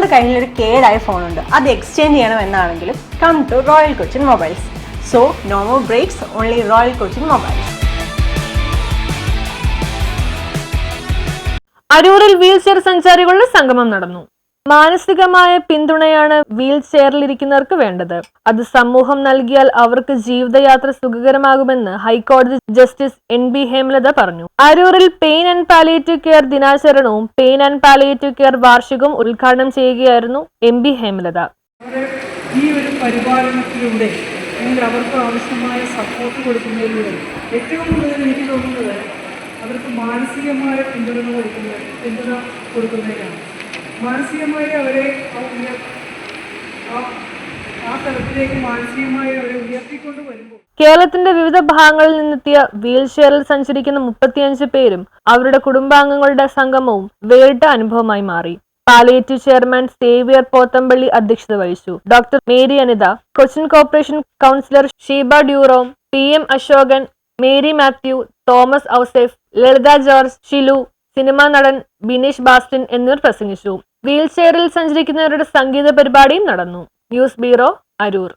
നിങ്ങളുടെ കയ്യിൽ ഒരു കേടായ ഫോണുണ്ട്. അത് exchange ചെയ്യണമെന്നാണെങ്കിലും come to Royal Cochin Mobiles so no more breaks only Royal Cochin Mobiles അരൂരിൽ വീൽ ചെയർ സഞ്ചാരികളുടെ സംഗമം നടന്നു. മാനസികമായ പിന്തുണയാണ് വീൽ ചെയറിലിരിക്കുന്നവർക്ക് വേണ്ടത്. അത് സമൂഹം നൽകിയാൽ അവർക്ക് ജീവിതയാത്ര സുഖകരമാകുമെന്ന് ഹൈക്കോടതി ജസ്റ്റിസ് എൻ ബി ഹേമലത പറഞ്ഞു. അരൂരിൽ പെയിൻ ആൻഡ് പാലിയേറ്റീവ് കെയർ ദിനാചരണവും പെയിൻ ആൻഡ് പാലിയേറ്റീവ് കെയർ വാർഷികവും ഉദ്ഘാടനം ചെയ്യുകയായിരുന്നു എം ബി ഹേമലത. ഈ ഒരു പരിപാലനത്തിലൂടെ അല്ലെങ്കിൽ അവർക്ക് ആവശ്യമായ സപ്പോർട്ട് കൊടുക്കുന്നതിലൂടെ ഏറ്റവും കൂടുതൽ എനിക്ക് തോന്നുന്നത് അവർക്ക് മാനസികമായ പിന്തുണ കൊടുക്കുന്ന പിന്തുണ കൊടുക്കുന്നതിനാണ് മാനസികമായി അവരെ കേരളത്തിന്റെ വിവിധ ഭാഗങ്ങളിൽ നിന്നെത്തിയ വീൽചെയറിൽ സഞ്ചരിക്കുന്ന മുപ്പത്തിയഞ്ച് പേരും അവരുടെ കുടുംബാംഗങ്ങളുടെ സംഗമവും വേറിട്ട അനുഭവമായി മാറി. പാലിയേറ്റീവ് ചെയർമാൻ സേവിയർ പോത്തമ്പള്ളി അധ്യക്ഷത വഹിച്ചു. Doctor Mary Anitha Cochin corporation councillor Sheeba Durom P M Ashokan Mary Mathew Thomas Ouseph Lalitha George Shilu cinema നടൻ ബിനീഷ് ബാസ്റ്റിൻ എന്നിവർ പ്രസംഗിച്ചു. വീൽ ചെയറിൽ സഞ്ചരിക്കുന്നവരുടെ സംഗീത പരിപാടിയും നടന്നു. News bureau Aroor.